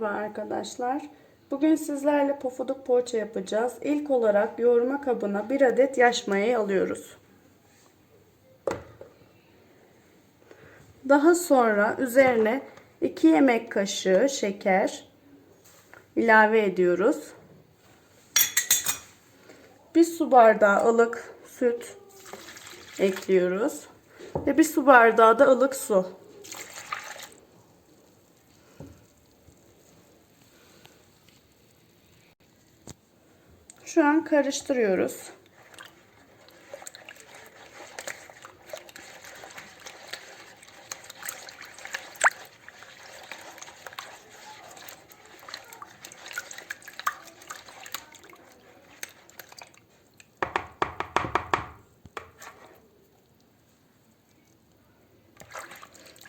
Merhaba arkadaşlar. Bugün sizlerle pofuduk poğaça yapacağız. İlk olarak yoğurma kabına bir adet yaş mayayı alıyoruz. Daha sonra üzerine 2 yemek kaşığı şeker ilave ediyoruz. 1 su bardağı ılık süt ekliyoruz. Ve 1 su bardağı da ılık su. Şu an karıştırıyoruz.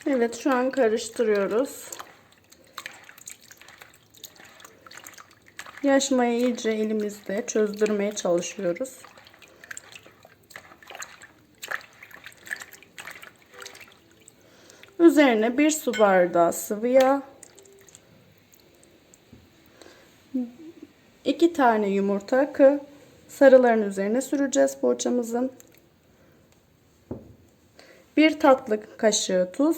Evet şu an karıştırıyoruz. Yaş mayayı iyice elimizde çözdürmeye çalışıyoruz. Üzerine bir su bardağı sıvı yağ, iki tane yumurta akı sarıların üzerine süreceğiz poğaçamızın. Bir tatlı kaşığı tuz,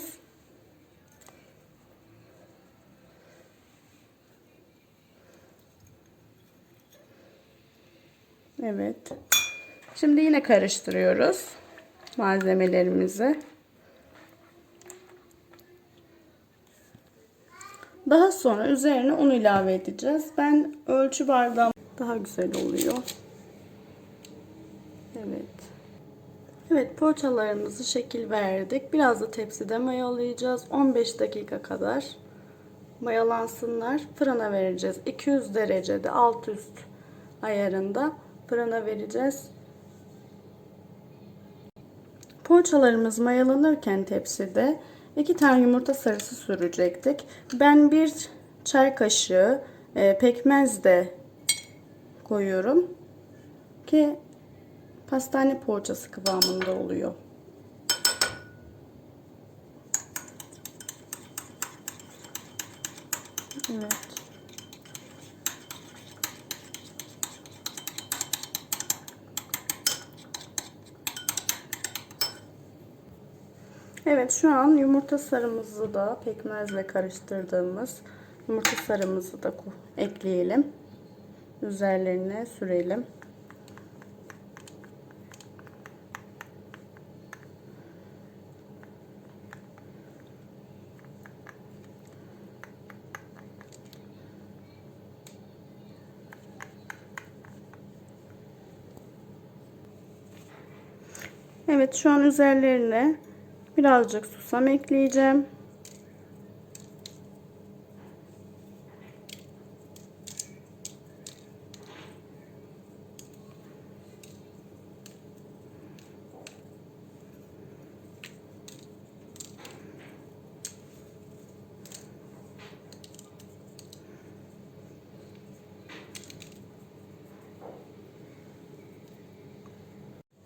Evet. Şimdi yine karıştırıyoruz malzemelerimizi. Daha sonra üzerine un ilave edeceğiz. Ben ölçü bardağım daha güzel oluyor. Evet. Evet poğaçalarımızı şekil verdik. Biraz da tepside mayalayacağız. 15 dakika kadar mayalansınlar. Fırına vereceğiz. 200 derecede alt üst ayarında fırına vereceğiz. Poğaçalarımız mayalanırken tepside iki tane yumurta sarısı sürecektik. Ben bir çay kaşığı e, pekmez de koyuyorum ki pastane poğaçası kıvamında oluyor. Evet. Evet şu an yumurta sarımızı da pekmezle karıştırdığımız yumurta sarımızı da ekleyelim. Üzerlerine sürelim. Evet şu an üzerlerine Birazcık susam ekleyeceğim.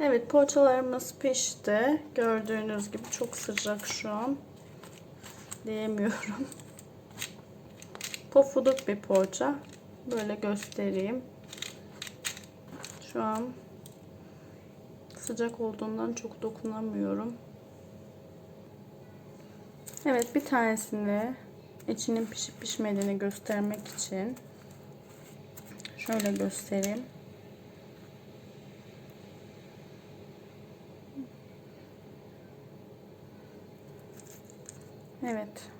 Evet poğaçalarımız pişti. Gördüğünüz gibi çok sıcak şu an. Diyemiyorum. Pofuduk bir poğaça. Böyle göstereyim. Şu an sıcak olduğundan çok dokunamıyorum. Evet bir tanesini içinin pişip pişmediğini göstermek için şöyle göstereyim. Evet.